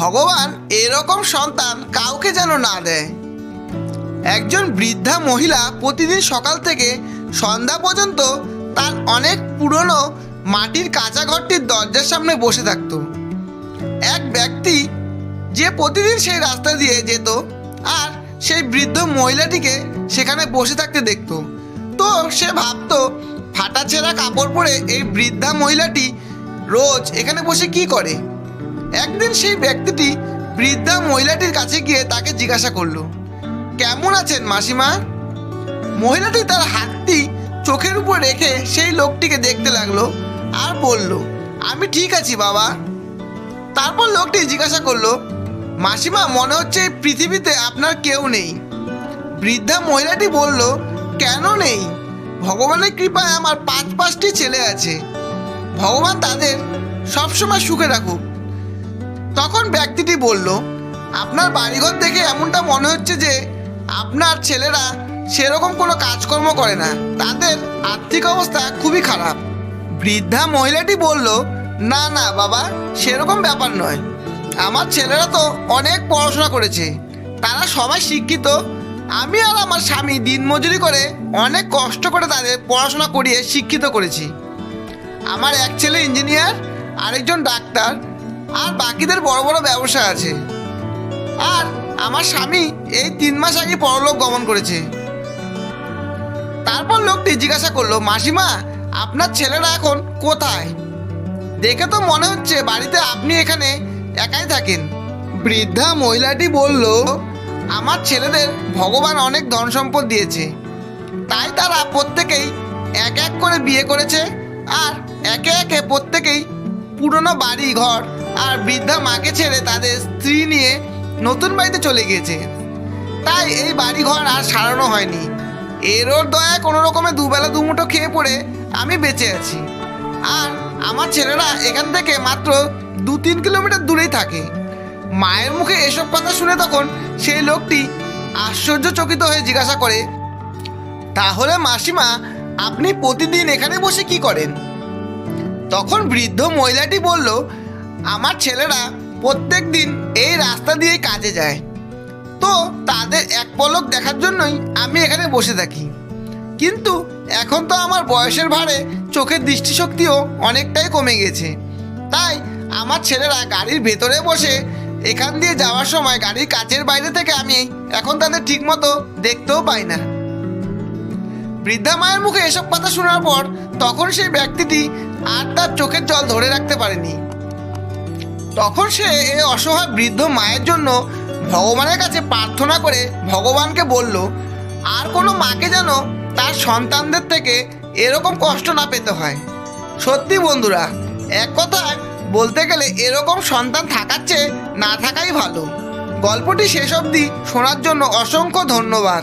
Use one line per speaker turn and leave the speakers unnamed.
ভগবান এরকম সন্তান কাউকে যেন না দেয়। একজন বৃদ্ধা মহিলা প্রতিদিন সকাল থেকে সন্ধ্যা পর্যন্ত তার অনেক পুরনো মাটির কাঁচা ঘরটির দরজার সামনে বসে থাকতো। এক ব্যক্তি যে প্রতিদিন সেই রাস্তা দিয়ে যেত আর সেই বৃদ্ধ মহিলাটিকে সেখানে বসে থাকতে দেখতো। তো সে ভাবতো, ফাটা ছেঁড়া কাপড় পরে এই বৃদ্ধা মহিলাটি রোজ এখানে বসে কি করে? একদিন সেই ব্যক্তিটি বৃদ্ধা মহিলাটির কাছে গিয়ে তাকে জিজ্ঞাসা করল, কেমন আছেন মাসিমা? মহিলাটি তার হাতটি চোখের উপর রেখে সেই লোকটিকে দেখতে লাগল আর বলল, আমি ঠিক আছি বাবা। তারপর লোকটি জিজ্ঞাসা করল, মাসিমা, মনে হচ্ছে এই পৃথিবীতে আপনার কেউ নেই। বৃদ্ধা মহিলাটি বলল, কেন নেই? ভগবানের কৃপায় আমার পাঁচ পাঁচটি ছেলে আছে। ভগবান তাদের সবসময় সুখে রাখুক। তখন ব্যক্তিটি বলল, আপনার বাড়িঘর দেখে এমনটা মনে হচ্ছে যে আপনার ছেলেরা সেরকম কোনো কাজকর্ম করে না। তাদের আর্থিক অবস্থা খুবই খারাপ। বৃদ্ধা মহিলাটি বলল, না না, বাবা, সেরকম ব্যাপার নয়। আমার ছেলেরা তো অনেক পড়াশোনা করেছে। তারা সবাই শিক্ষিত। আমি আর আমার স্বামী দিনমজুরি করে অনেক কষ্ট করে তাদের পড়াশোনা করিয়ে শিক্ষিত করেছি। আমার এক ছেলে ইঞ্জিনিয়ার, আরেকজন ডাক্তার আর বাকিদের বড় বড় ব্যবসা আছে। আর আমার স্বামী এই তিন মাস আগে পরলোক গমন করেছে। তারপর লোকটি জিজ্ঞাসা করল, মাসিমা, আপনার ছেলেরা এখন কোথায়? দেখে তো মনে হচ্ছে বাড়িতে আপনি এখানে একাই থাকেন। বৃদ্ধা মহিলাটি বলল, আমার ছেলেদের ভগবান অনেক ধন সম্পদ দিয়েছে। তাই তারা প্রত্যেকেই এক এক করে বিয়ে করেছে আর একে একে প্রত্যেকেই পুরনো বাড়ি, ঘর আর বৃদ্ধা মাকে ছেড়ে তাদের স্ত্রী নিয়ে নতুন বাড়িতে চলে গিয়েছে। তাই এই বাড়ি ঘর আর সারানো হয়নি। এর ওর দয়ায় কোনো রকমে দুবেলা দুমুঠো খেয়ে পড়ে আমি বেঁচে আছি। আর আমার ছেলেরা এখান থেকে মাত্র দু তিন কিলোমিটার দূরেই থাকে। মায়ের মুখে এসব কথা শুনে তখন সেই লোকটি আশ্চর্যচকিত হয়ে জিজ্ঞাসা করে, তাহলে মাসিমা, আপনি প্রতিদিন এখানে বসে কি করেন? তখন বৃদ্ধ মহিলাটি বলল আমার ছেলেরা প্রত্যেক দিন এই রাস্তা দিয়ে কাজে যায়। তো তাদের এক পলক দেখার জন্যই আমি এখানে বসে থাকি। কিন্তু এখন তো আমার বয়সের ভারে চোখের দৃষ্টিশক্তিও অনেকটাই কমে গেছে। তাই আমার ছেলেরা গাড়ির ভেতরে বসে এখান দিয়ে যাওয়ার সময় গাড়ির কাচের বাইরে থেকে আমি এখন তাদের ঠিকমতো দেখতেও পাই না। বৃদ্ধা মায়ের মুখে এসব কথা শোনার পর তখন সেই ব্যক্তিটি আর তার চোখের জল ধরে রাখতে পারেনি। তখন সে এই অসহায় বৃদ্ধ মায়ের জন্য ভগবানের কাছে প্রার্থনা করে ভগবানকে বলল, আর কোনো মাকে যেন তার সন্তানদের থেকে এরকম কষ্ট না পেতে হয়। সত্যি বন্ধুরা, এক কথায় বলতে গেলে এরকম সন্তান থাকার চেয়ে না থাকাই ভালো। গল্পটি শেষ অবধি শোনার জন্য অসংখ্য ধন্যবাদ।